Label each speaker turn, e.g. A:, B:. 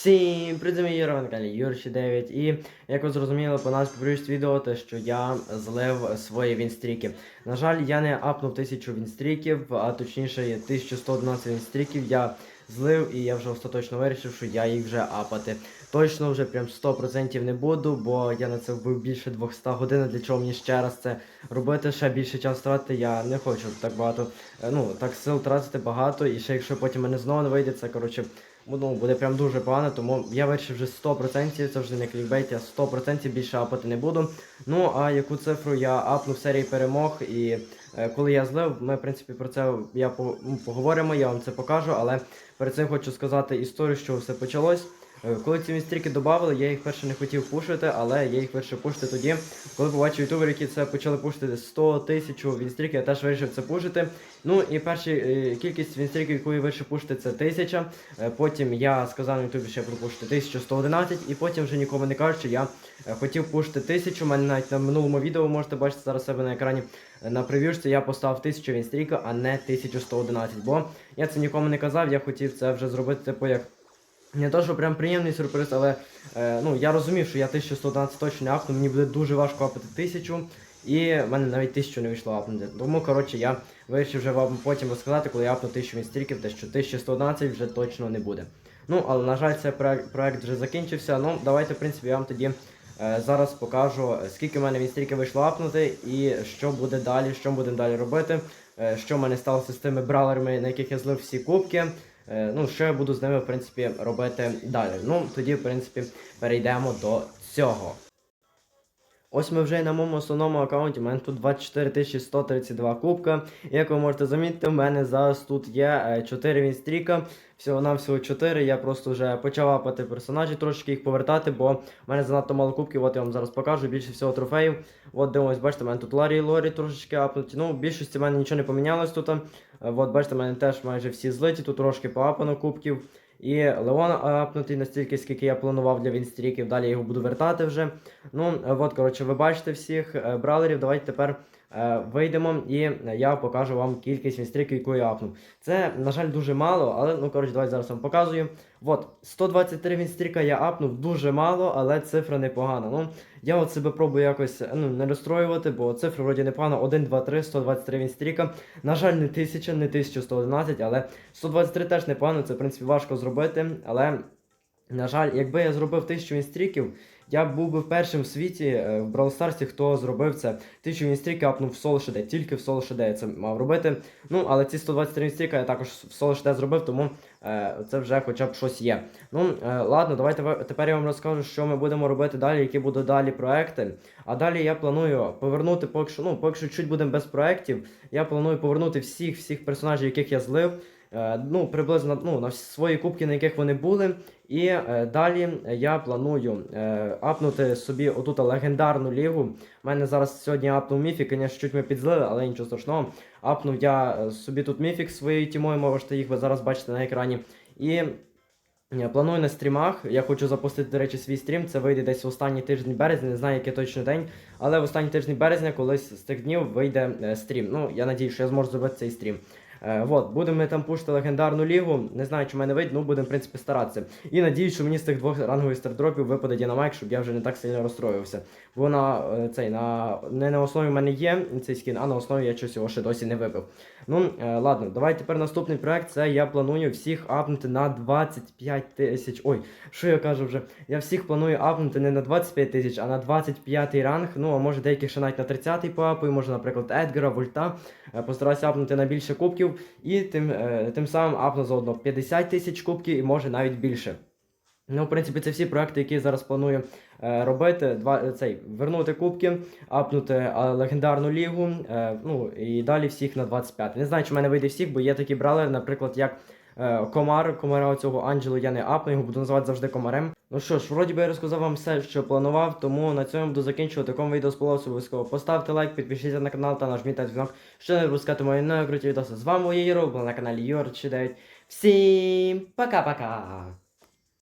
A: Всім мої Юра, на каналі Юрчі 9 І як ви зрозуміли по нас попередньому відео, те, що я злив свої вінстріки. На жаль, я не апнув 1000 вінстріків, а точніше 1111 вінстріків я злив і я вже остаточно вирішив, що я їх вже апати. Точно вже прям 100% не буду, бо я на це вбив більше 200 годин. Для чого мені ще раз це робити, ще більше час тратити, я не хочу так багато. е, Ну, так сил тратити багато, і ще якщо потім мене знову не вийде, це коротше ну, буде прям дуже погано, тому я вирішив вже 100%, це вже не клікбейт, я 100% більше апати не буду. Ну, а яку цифру я апну в серії перемог, і е, коли я злив, ми, в принципі, про це я ну, поговоримо, я вам це покажу, але перед цим хочу сказати історію, що все почалось. Е, Коли ці містріки додавали, я їх перше не хотів пушити, але я їх вирішив пушити тоді, коли побачив ютубер, які це почали пушити 100 тисяч вінстріків, я теж вирішив це пушити. Ну і перша е, кількість вінстріків, яку я вирішив пушити, це 1000. Е, Потім я сказав на ютубі, що я буду пушити 1111, і потім вже нікому не кажучи, я хотів пушити 1000. У мене навіть на минулому відео можете бачити зараз себе на екрані. На прев'юшці я поставив 1000 вінстріка, а не 1111. Бо я це нікому не казав, я хотів це вже зробити типу як. Не то, що прям приємний сюрприз, але е, ну, я розумів, що я 1111 точно не апну, мені буде дуже важко апати 1000, і в мене навіть 1000 не вийшло апнути. Тому, коротше, я вирішив вже вам потім розказати, коли я апну 1000 вінстріків, те що 1111 вже точно не буде. Ну, але на жаль, цей проект, вже закінчився. Ну, давайте, в принципі, я вам тоді е, зараз покажу, скільки в мене вінстріків вийшло апнути і що буде далі, що будемо далі робити, е, що в мене сталося з тими бралерами, на яких я злив всі кубки. Е, Ну, що я буду з ними, в принципі, робити далі. Ну, тоді, в принципі, перейдемо до цього. Ось ми вже на моєму основному аккаунті. У мене тут 24 132 кубка. Як ви можете замітити, в мене зараз тут є е, 4 вінстріка. Всього на всього 4. Я просто вже почав апати персонажі, трошки їх повертати, бо в мене занадто мало кубків. От я вам зараз покажу. Більше всього трофеїв. От дивимось, бачите, в мене тут Ларі і Лорі трошечки апнуті. Ну, в більшості в мене нічого не помінялось тут. Е, От бачите, в мене теж майже всі злиті, тут трошки поапано кубків. І Леон апнутий настільки, скільки я планував для вінстріків. Далі я його буду вертати вже. Ну, от, коротше, ви бачите всіх е, бралерів. Давайте тепер вийдемо і я покажу вам кількість вінстріків, яку я апнув. Це, на жаль, дуже мало, але ну коротше, давайте зараз вам показую. От, 123 вінстріка я апнув дуже мало, але цифра непогана. Ну, я от себе пробую якось ну, не розстроювати, бо цифра вроді непогана. 1, 2, 3, 123 вінстріка. На жаль, не 1000, не 1111, але 123 теж непогано, це в принципі важко зробити. Але, на жаль, якби я зробив 1000 вінстріків, я був би першим в світі е, в Brawl хто зробив це. 1000 вінстріка апнув в соло шеде, тільки в соло шеде я це мав робити. Ну, але ці 123 вінстріка я також в соло шеде зробив, тому е, це вже хоча б щось є. Ну, е, ладно, давайте тепер я вам розкажу, що ми будемо робити далі, які будуть далі проекти. А далі я планую повернути, поки що, ну, поки що чуть будемо без проєктів. Я планую повернути всіх всіх персонажів, яких я злив. Е, ну, приблизно ну, на свої кубки, на яких вони були. І е, далі я планую е, апнути собі отут легендарну лігу. У мене зараз сьогодні апнув міфік, звісно, чуть ми підзлили, але нічого страшного. Апнув я е, собі тут міфік своєю тімою, можете їх ви зараз бачите на екрані. І планую на стрімах. Я хочу запустити, до речі, свій стрім. Це вийде десь в останній тиждень березня, не знаю, який точно день. Але в останній тиждень березня, колись з тих днів вийде стрім. Ну, я надію, що я зможу зробити цей стрім. Е, вот, будемо ми там пушити легендарну лігу. Не знаю, чи мене вийде, ну будемо, в принципі, старатися. І надіюсь, що мені з тих двох рангових стардропів випаде Дінамайк, щоб я вже не так сильно розстроївся. Бо на е, цей на не на основі в мене є цей скін, а на основі я щось його ще досі не вибив. Ну, е, ладно, давай тепер наступний проект. Це я планую всіх апнути на 25 тисяч. Ой, що я кажу вже? Я всіх планую апнути не на 25 тисяч, а на 25 ранг. Ну, а може деяких ще навіть на 30 поапаю, може, наприклад, Едгара, Вольта. Постараюся апнути на більше кубків. І тим, е, тим самим апну заодно 50 тисяч кубків і може навіть більше. Ну, в принципі, це всі проекти, які я зараз планую е, робити. Два, цей, вернути кубки, апнути е, легендарну лігу, е, ну і далі всіх на 25. Не знаю, чи в мене вийде всіх, бо є такі брали, наприклад, як Комар, комара цього Анджело я не апну, його буду називати завжди комарем. Ну що ж, вроді би я розказав вам все, що планував, тому на цьому буду закінчувати. Кому відео сподобалося, обов'язково поставте лайк, підпишіться на канал та нажміть на дзвінок, щоб не пропускати мої нові круті відоси. З вами Єро, був на каналі Юр 9. Всім пока-пока!